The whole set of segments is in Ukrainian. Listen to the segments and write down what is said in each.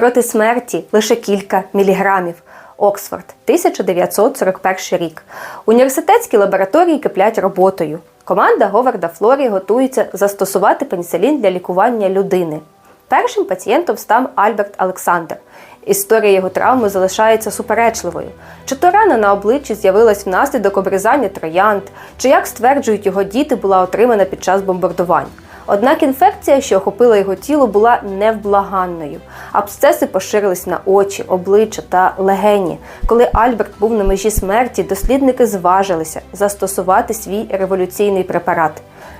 Проти смерті лише кілька міліграмів. Оксфорд, 1941 рік. Університетські лабораторії киплять роботою. Команда Говарда Флорі готується застосувати пеніцилін для лікування людини. Першим пацієнтом став Альберт Олександр. Історія його травми залишається суперечливою. Чи то рана на обличчі з'явилась внаслідок обрізання троянд, чи як стверджують його діти, була отримана під час бомбардувань. Однак інфекція, що охопила його тіло, була невблаганною. Абсцеси поширились на очі, обличчя та легені. Коли Альберт був на межі смерті, дослідники зважилися застосувати свій революційний препарат.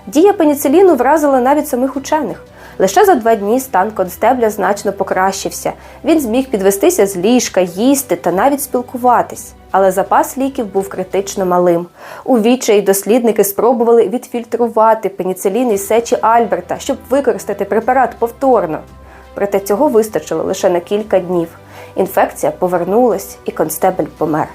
Дія пеніциліну вразила навіть самих учених. Лише за два дні стан констебля значно покращився. Він зміг підвестися з ліжка, їсти та навіть спілкуватись. Але запас ліків був критично малим. У відчаї дослідники спробували відфільтрувати пеніцилін із сечі Альберта, щоб використати препарат повторно. Проте цього вистачило лише на кілька днів. Інфекція повернулась, і констебель помер.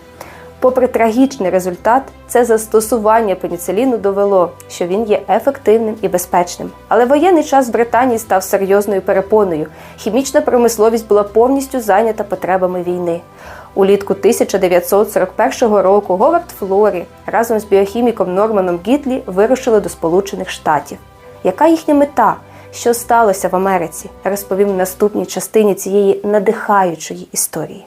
Попри трагічний результат, це застосування пеніциліну довело, що він є ефективним і безпечним. Але воєнний час в Британії став серйозною перепоною. Хімічна промисловість була повністю зайнята потребами війни. Улітку 1941 року Говард Флорі разом з біохіміком Норманом Гітлі вирушили до Сполучених Штатів. Яка їхня мета? Що сталося в Америці? Розповім в наступній частині цієї надихаючої історії.